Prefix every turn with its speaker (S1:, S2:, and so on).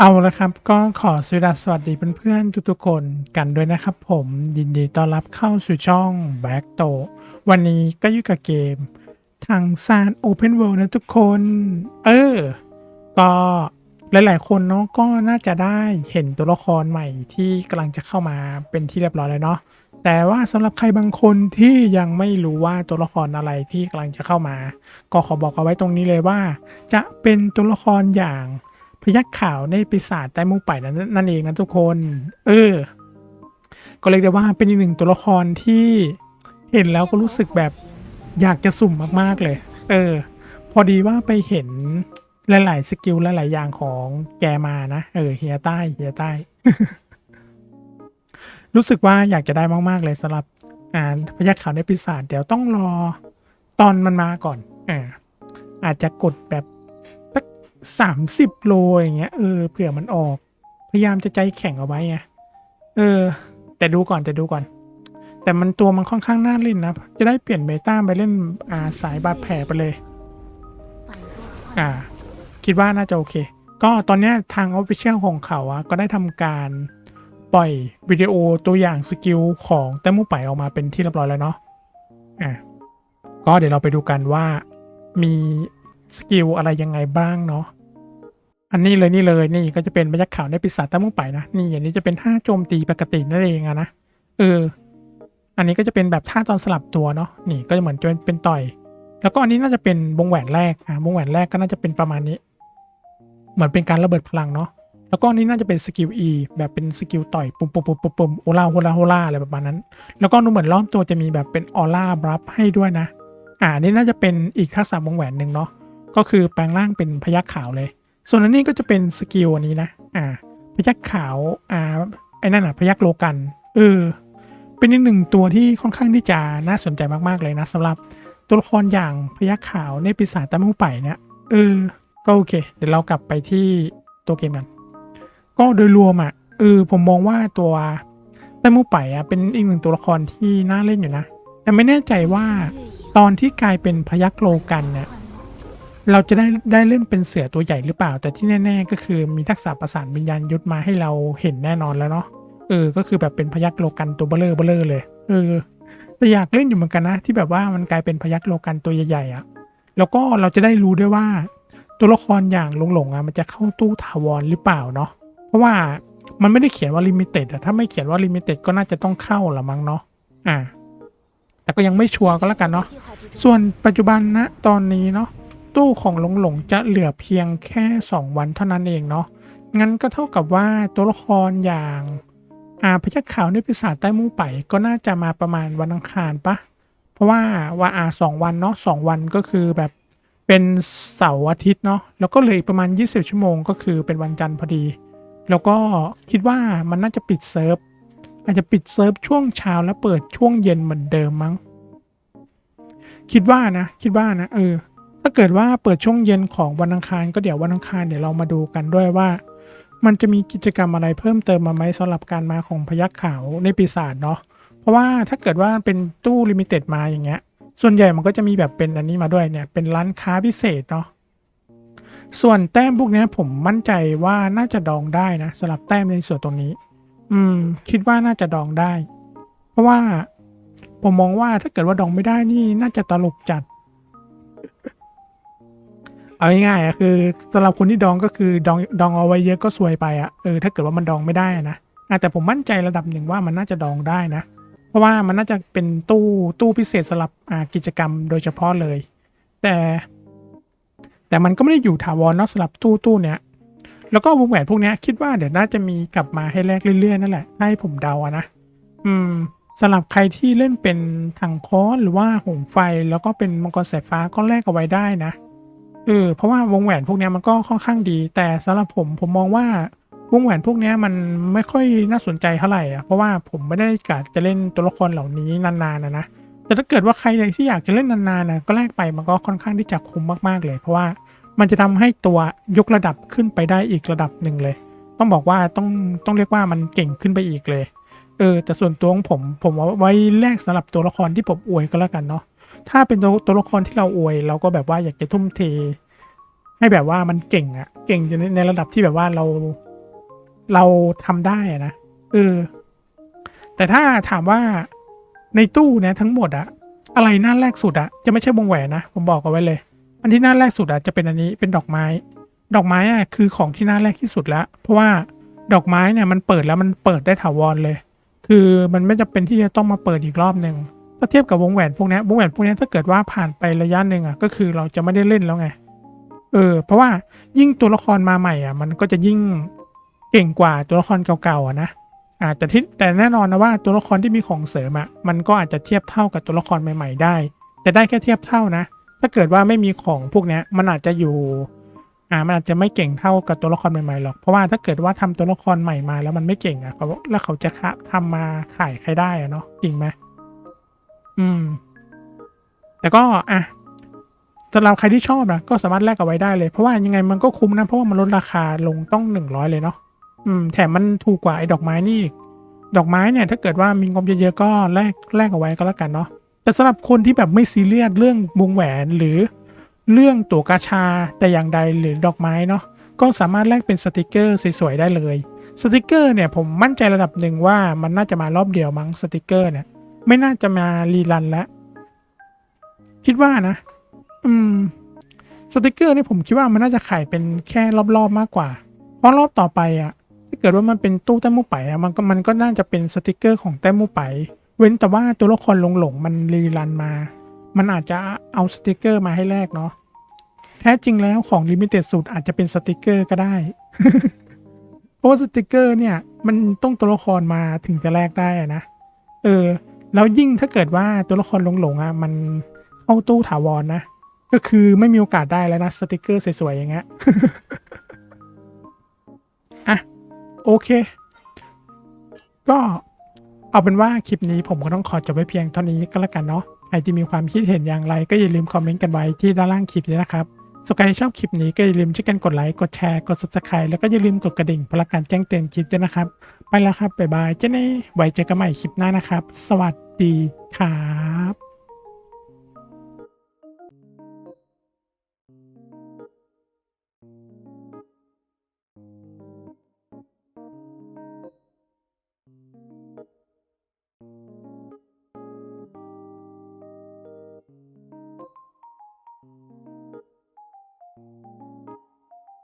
S1: เอาละครับก็ขอสวัสดีเพื่อนๆทุกๆคนกันด้วยนะครับผมยินดีต้อนรับเข้าสู่ช่อง Back t o วันนี้ก็อยู่กับเกม ทางซาน Open World นะทุกคน เออ ก็หลายๆคนเนาะก็น่าจะได้เห็นตัวละครใหม่ที่กำลังจะเข้ามาเป็นที่เรียบร้อยแล้วเนาะแต่ว่าสำหรับใครบางคนที่ยังไม่รู้ว่าตัวละครอะไรที่กำลังจะเข้ามา ก็ขอบอกเอาไว้ตรงนี้เลยว่า จะเป็นตัวละครอย่าง พยักข่าวในปีศาจใต้มุกไปนั่นนั่นเองนะทุกคน เออ ก็เรียกได้ว่าเป็นอีกหนึ่งตัวละครที่เห็นแล้วก็รู้สึกแบบอยากจะสุ่มมากๆเลย เออ พอดีว่าไปเห็นหลายๆสกิลหลายๆอย่างของแกมานะ เออเฮียใต้เฮียใต้ รู้สึกว่าอยากจะได้มากๆเลยสำหรับอ่านพยักข่าวในปีศาจเดี๋ยวต้องรอตอนมันมาก่อนอ่าอาจจะกดแบบ สักสามสิบโลอย่างเงี้ยเออเผื่อมันออก พยายามจะใจแข็งเอาไว้ไงเออ แต่ดูก่อนแต่ดูก่อน แต่มันตัวมันค่อนข้างน่าเล่นนะ จะได้เปลี่ยนเบต้าไปเล่นอ่าสายบาดแผลไปเลย อ่า คิดว่าน่าจะโอเค ก็ตอนนี้ทางออฟฟิเชียลของเขาอะก็ได้ทำการปล่อยวิดีโอตัวอย่างสกิลของแต้มมุไปออกมาเป็นที่เรียบร้อยแล้วเนาะอ่าก็เดี๋ยวเราไปดูกันว่ามี สกิลอะไรยังไงบ้างเนาะอันนี้เลยนี่เลยนี่ก็จะเป็นบรรยากาศในปีศาจต้มมุไปนะนี่อย่างนี้จะเป็นท่าโจมตีปกตินั่นเองอะนะเอออันนี้ก็จะเป็นแบบท่าตอนสลับตัวเนาะนี่ก็จะเหมือนจะเป็นเป็นต่อย แล้วก็อันนี้น่าจะเป็นวงแหวนแรกอะวงแหวนแรกก็น่าจะเป็นประมาณนี้ เหมือนเป็นการระเบิดพลังเนาะแล้วก็อันนี้น่าจะเป็นสกิล E แบบเป็นสกิลต่อยปุ่มปุ่มปุ่มปุ่มปุ่มโอลาโฮลาโฮลาอะไรประมาณนั้น แล้วก็ดูเหมือนรอบตัวจะมีแบบเป็นออร่าบลัฟให้ด้วยนะอ่านนี่น่าจะเป็นอีกทักษะวงแหวนหนึ่งเนาะ ก็คือแปลงร่างเป็นพยักขาวเลย ส่วนอันนี้ก็จะเป็นสกิลอันนี้นะ อ่า พยักขาวอ่าไอ้นั่นอะพยักโลกัน เออ เป็นอีกหนึ่งตัวที่ค่อนข้างที่จะน่าสนใจมากๆเลยนะสำหรับตัวละครอย่างพยักขาวในปีศาจตามูไปเนี่ยเออ ก็โอเค เดี๋ยวเรากลับไปที่ตัวเกมกัน ก็โดยรวมอะเออผมมองว่าตัวตามูไปอะเป็นอีกหนึ่งตัวละครที่น่าเล่นอยู่นะ แต่ไม่แน่ใจว่าตอนที่กลายเป็นพยักโลกันเนี่ย เราจะได้ได้เล่นเป็นเสือตัวใหญ่หรือเปล่า แต่ที่แน่ ๆ ก็คือมีทักษะประสานวิญญาณยุทธมาให้เราเห็นแน่นอนแล้วเนาะเออ ก็คือแบบเป็นพยักโลกันตัวเบลเลอร์เบลเลอร์เลยเออแต่อยากเล่นอยู่เหมือนกันนะ ที่แบบว่ามันกลายเป็นพยักโลกันตัวใหญ่ๆอะ่ะแล้วก็เราจะได้รู้ด้วยว่า ตัวละครอย่างหลงหลงๆอะมันจะเข้าตู้ถาวรหรือเปล่าเนาะเพราะว่ามันไม่ได้เขียนว่าลิมิเต็ดอะถ้าไม่เขียนว่าลิมิเต็ดก็น่าจะต้องเข้าละมั้งเนาะอ่าแต่ก็ยังไม่ชัวร์ก็แล้วกันเนาะส่วนปัจจุบันนะตอนนี้เนาะ ตู้ของหลงหลงๆจะเหลือเพียงแค่ 2 วันเท่านั้นเองเนาะงั้นก็เท่ากับว่าตัวละครอย่างอาพยักขาวในปีศาใต้มูไปก็น่าจะมาประมาณวันอังคารปะเพราะว่าว่าอาสองวันเนาะสองวันก็คือแบบเป็นเสาร์อาทิตย์เนาะแล้วก็เหลยอีกประมาณ 20 ชั่วโมงก็คือเป็นวันจันทร์พอดี แล้วก็คิดว่ามันน่าจะปิดเซิร์ฟอาจจะปิดเซิร์ฟช่วงเช้าแล้วเปิดช่วงเย็นเหมือนเดิมมั้ง คิดว่านะ คิดว่านะ เออ ถ้าเกิดว่าเปิดช่วงเย็นของวันอังคาร ก็เดี๋ยววันอังคารเดี๋ยวเรามาดูกันด้วยว่า มันจะมีกิจกรรมอะไรเพิ่มเติมมาไหมสำหรับการมาของพยักขาวในปีศาจเนาะเพราะว่าถ้าเกิดว่าเป็นตู้ลิมิเต็ดมาอย่างเงี้ย ส่วนใหญ่มันก็จะมีแบบเป็นอันนี้มาด้วยเนี่ยเป็นร้านค้าพิเศษเนาะส่วนแต้มพวกนี้ผมมั่นใจว่าน่าจะดองได้นะสำหรับแต้มในส่วนตรงนี้ อืม คิดว่าน่าจะดองได้ เพราะว่าผมมองว่าถ้าเกิดว่าดองไม่ได้นี่น่าจะตลกจัด เอาง่ายๆอะคือสำหรับคนที่ดองก็คือดองดองเอาไว้เยอะก็ซวยไปอะเออถ้าเกิดว่ามันดองไม่ได้นะแต่ผมมั่นใจระดับหนึ่งว่ามันน่าจะดองได้นะ เพราะว่ามันน่าจะเป็นตู้ตู้พิเศษสำหรับกิจกรรมโดยเฉพาะเลย แต่ แต่มันก็ไม่ได้อยู่ถาวรนอกสำหรับตู้ตู้เนี้ยแล้วก็วงแหวนพวกเนี้ยคิดว่าเดี๋ยวน่าจะมีกลับมาให้แลกเรื่อยๆนั่นแหละให้ผมเดาอะนะอืมสำหรับใครที่เล่นเป็นถังค้อนหรือว่าหงไฟแล้วก็เป็นมังกรสายฟ้าก็แลกเอาไว้ได้นะ เออเพราะว่าวงแหวนพวกนี้มันก็ค่อนข้างดี แต่สำหรับผมผมมองว่าวงแหวนพวกนี้มันไม่ค่อยน่าสนใจเท่าไหร่อะเพราะว่าผมไม่ได้กะจะเล่นตัวละครเหล่านี้นานๆนะนะแต่ถ้าเกิดว่าใครที่อยากจะเล่นนานๆนะก็แลกไปมันก็ค่อนข้างที่จะคุ้มมากๆเลย เพราะว่ามันจะทำให้ตัวยกระดับขึ้นไปได้อีกระดับหนึ่งเลย ต้องบอกว่าต้องต้องเรียกว่ามันเก่งขึ้นไปอีกเลยเออแต่ส่วนตัวของผมผมเอาไว้แลกสำหรับตัวละครที่ผมอวยก็แล้วกันเนาะ ถ้าเป็นตัวตัวละครที่เราอวย เราก็แบบว่าอยากจะทุ่มเท ให้แบบว่ามันเก่งอะเก่งในในระดับที่แบบว่าเราเราทำได้อะนะเออ แต่ถ้าถามว่าในตู้เนี่ยทั้งหมดอะอะไรหน้าแรกสุดอะจะไม่ใช่วงแหวนนะผมบอกเอาไว้เลย อันที่หน้าแรกสุดอะจะเป็นอันนี้เป็นดอกไม้ ดอกไม้อะคือของที่หน้าแรกที่สุดแล้ว เพราะว่าดอกไม้เนี่ยมันเปิดแล้วมันเปิดได้ถาวรเลย คือมันไม่จำเป็นที่จะต้องมาเปิดอีกรอบหนึ่ง ถ้าเทียบกับวงแหวนพวกนี้วงแหวนพวกนี้ถ้าเกิดว่าผ่านไประยะหนึ่งอะก็คือเราจะไม่ได้เล่นแล้วไงเออเพราะว่ายิ่งตัวละครมาใหม่อะ มันก็จะยิ่งเก่งกว่าตัวละครเก่าๆอะนะอาจจะที่แต่แน่นอนนะว่าตัวละครที่มีของเสริมอะมันก็อาจจะเทียบเท่ากับตัวละครใหม่ ๆ ได้ แต่ได้แค่เทียบเท่านะ ถ้าเกิดว่าไม่มีของพวกนี้มันอาจจะอยู่อ่ามันอาจจะไม่เก่งเท่ากับตัวละครใหม่ๆหรอกเพราะว่าถ้าเกิดว่าทำตัวละครใหม่มาแล้วมันไม่เก่งอะเขาแล้วเขาจะคะทำมาขายใครได้อะเนาะจริงไหม อืม แต่ก็อะสำหรับใครที่ชอบนะก็สามารถแลกเอาไว้ได้เลย เพราะว่ายังไงมันก็คุ้มนะ เพราะว่ามันลดราคาลงต้องหนึ่งร้อยเลยเนาะอืม แถมมันถูกกว่าไอ้ดอกไม้นี่ดอกไม้เนี่ย ถ้าเกิดว่ามีงบเยอะๆก็แลกแลกเอาไว้ก็แล้วกันเนาะแต่สำหรับคนที่แบบไม่ซีเรียสเรื่องวงแหวนหรือเรื่องตั๋วกาชาแต่อย่างใดหรือดอกไม้เนาะก็สามารถแลกเป็นสติกเกอร์สวยๆได้เลยสติกเกอร์เนี่ยผมมั่นใจระดับหนึ่งว่ามันน่าจะมารอบเดียวมั้งสติกเกอร์เนี่ย ไม่น่าจะมารีรันแล้ว คิดว่านะ อืม สติกเกอร์นี่ผมคิดว่ามันน่าจะขายเป็นแค่รอบๆมากกว่า เพราะรอบต่อไปอะถ้าเกิดว่ามันเป็นตู้แต้มมูไปอะมันก็มันก็น่าจะเป็นสติกเกอร์ของแต้มมูไป เว้นแต่ว่าตัวละครหลงหลงๆมันรีรันมา มันอาจจะเอาสติกเกอร์มาให้แลกเนาะแท้จริงแล้วของลิมิเต็ดสุดอาจจะเป็นสติกเกอร์ก็ได้ เพราะว่าสติกเกอร์เนี่ย มันต้องตัวละครมาถึงจะแลกได้อะนะ เออ แล้วยิ่งถ้าเกิดว่าตัวละครหลงๆอะมันเข้าตู้ถาวรนะ ก็คือไม่มีโอกาสได้แล้วนะสติกเกอร์สวยๆอย่างเงี้ยอะโอเค ก็เอาเป็นว่าคลิปนี้ผมก็ต้องขอจบไว้เพียงเท่านี้ก็แล้วกันเนาะใครที่มีความคิดเห็นอย่างไรก็อย่าลืมคอมเมนต์กันไว้ที่ด้านล่างคลิปนี้นะครับ สกายชอบคลิปนี้ก็อย่าลืมช่วยกันกดไลค์ กดแชร์ กด subscribe แล้วก็อย่าลืมกดกระดิ่งเพื่อรับการแจ้งเตือนคลิปด้วยนะครับ ไปแล้วครับ บ๊ายบาย เจ้าเน่ไว้เจอกันใหม่คลิปหน้านะครับ สวัสดีครับ